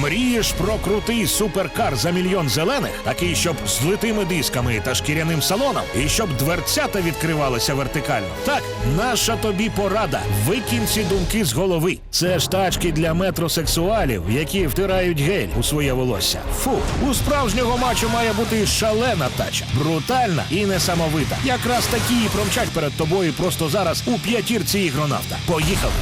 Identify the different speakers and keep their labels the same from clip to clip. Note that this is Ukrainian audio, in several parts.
Speaker 1: Мрієш про крутий суперкар за мільйон зелених, такий, щоб з литими дисками та шкіряним салоном, і щоб дверцята відкривалися вертикально. Так, наша тобі порада. Викинь ці думки з голови. Це ж тачки для метросексуалів, які втирають гель у своє волосся. Фу, у справжнього мачо має бути шалена тача, брутальна і несамовита. Якраз такі і промчать перед тобою просто зараз у п'ятірці ігронавта. Поїхали!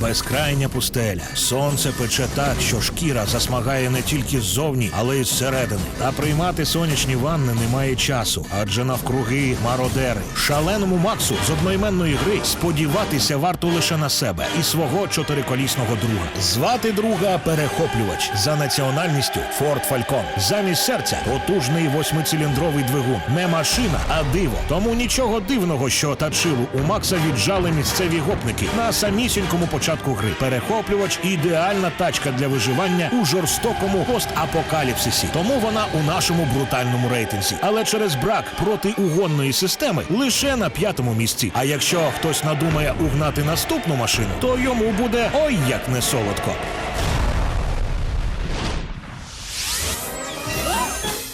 Speaker 1: Безкрайня пустеля. Сонце пече так, що шкіра засмагає не тільки ззовні, але й зсередини. Та приймати сонячні ванни немає часу, адже навкруги мародери. Шаленому Максу з одноіменної гри сподіватися варто лише на себе і свого чотириколісного друга. Звати друга перехоплювач за національністю Форд Фалькон. Замість серця потужний восьмициліндровий двигун. Не машина, а диво. Тому нічого дивного, що тачилу у Макса віджали місцеві гопники на самісінькому початку гри. Перехоплювач ідеальна тачка для виживання у жорстокому постапокаліпсисі. Тому вона у нашому брутальному рейтинзі. Але через брак протиугонної системи лише на п'ятому місці. А якщо хтось надумає угнати наступну машину, то йому буде ой як не солодко.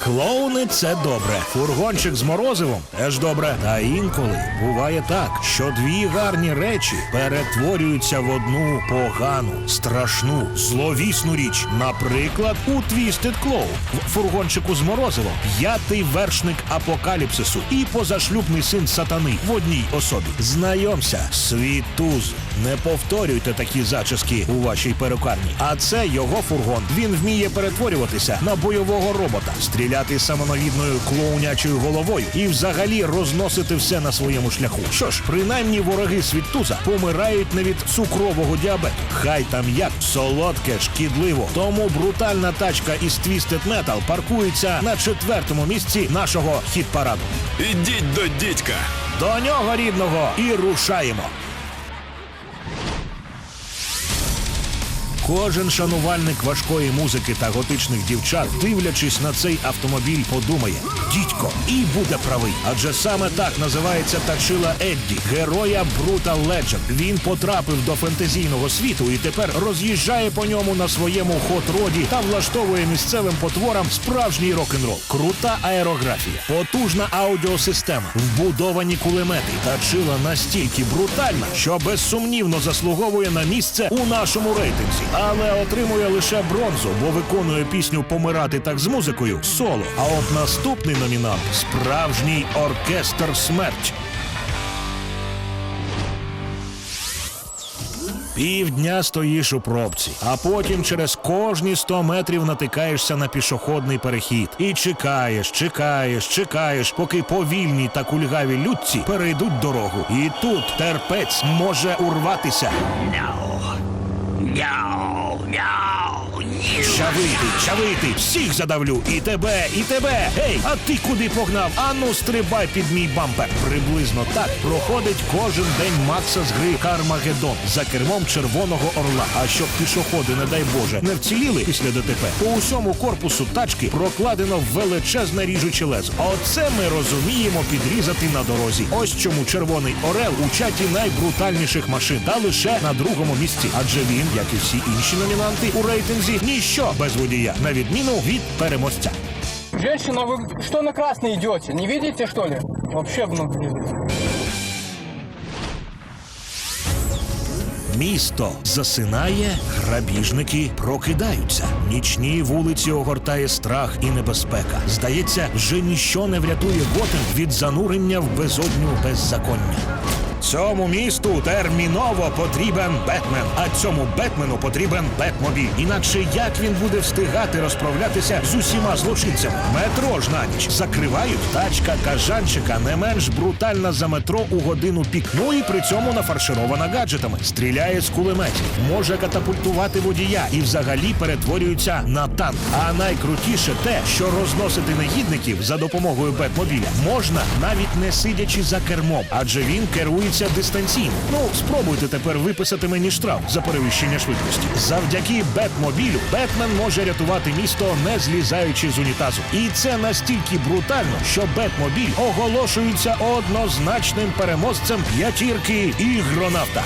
Speaker 1: Клоуни це добре. Фургончик з морозивом теж добре. Та інколи буває так, що дві гарні речі перетворюються в одну погану, страшну, зловісну річ. Наприклад, у Twisted Clown в фургончику з морозивом п'ятий вершник апокаліпсису і позашлюбний син сатани в одній особі. Знайомся, свій туз. Не повторюйте такі зачіски у вашій перукарні. А це його фургон. Він вміє перетворюватися на бойового робота, стріляти самонавідною клоунячою головою і взагалі розносити все на своєму шляху. Що ж, принаймні вороги світтуза помирають не від цукрового діабету. Хай там як солодке, шкідливо. Тому брутальна тачка із Twisted Metal паркується на четвертому місці нашого хіт-параду.
Speaker 2: Ідіть до дідька.
Speaker 1: До нього рідного і рушаємо. Кожен шанувальник важкої музики та готичних дівчат, дивлячись на цей автомобіль, подумає: дідько, і буде правий. Адже саме так називається Тачила Едді, героя Brutal Legend. Він потрапив до фентезійного світу і тепер роз'їжджає по ньому на своєму хот-роді та влаштовує місцевим потворам справжній рок-н-рол. Крута аерографія, потужна аудіосистема, вбудовані кулемети. Тачила настільки брутальна, що безсумнівно заслуговує на місце у нашому рейтинзі, але отримує лише бронзу, бо виконує пісню Помирати так з музикою соло. А от наступний номінант справжній оркестр смерть. Півдня стоїш у пробці, а потім через кожні 100 метрів натикаєшся на пішохідний перехід. І чекаєш, чекаєш, чекаєш, поки повільні та кульгаві людці перейдуть дорогу. І тут терпець може урватися. 喵喵。Чавити, чавити, всіх задавлю, і тебе, і тебе. Гей, а ти куди погнав? Ану, стрибай під мій бампер. Приблизно так проходить кожен день Макса з гри Кармагеддон за кермом червоного орла. А щоб пішоходи, не дай Боже, не вціліли після ДТП, по усьому корпусу тачки прокладено величезне ріжуче лезо. Оце ми розуміємо підрізати на дорозі. Ось чому червоний орел у чаті найбрутальніших машин та лише на другому місці. Адже він, як і всі інші номінанти у рейтинзі, ніщо без водія, на відміну від переможця.
Speaker 3: Женщина, вы что на красный идете? Не видите, что ли? Вообще, ну,
Speaker 1: Місто засинає, грабіжники прокидаються. Нічні вулиці огортає страх і небезпека. Здається, вже ніщо не врятує Готем від занурення в безодню беззаконня. Цьому місту терміново потрібен Бетмен, а цьому Бетмену потрібен Бетмобіль. Інакше як він буде встигати розправлятися з усіма злочинцями? Метро ж на ніч закривають. Тачка кажанчика не менш брутальна за метро у годину пік. Ну і при цьому нафарширована гаджетами. Стріляє з кулеметів, може катапультувати водія і взагалі перетворюється на танк. А найкрутіше те, що розносити негідників за допомогою Бетмобіля можна навіть не сидячи за кермом, адже він керується дистанційно. Ну спробуйте тепер виписати мені штраф за перевищення швидкості. Завдяки Бетмобілю Бетмен може рятувати місто, не злізаючи з унітазу. І це настільки брутально, що Бетмобіль оголошується однозначним переможцем п'ятірки ігронавта.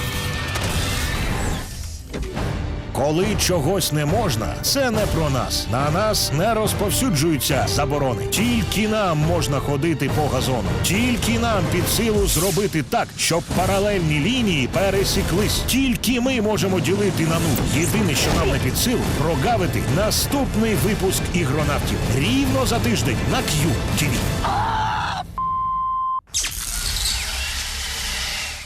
Speaker 1: Коли чогось не можна, це не про нас. На нас не розповсюджуються заборони. Тільки нам можна ходити по газону. Тільки нам під силу зробити так, щоб паралельні лінії пересіклись. Тільки ми можемо ділити на нуль. Єдине, що нам не під силу, прогавити наступний випуск ігронавтів рівно за тиждень на QTV.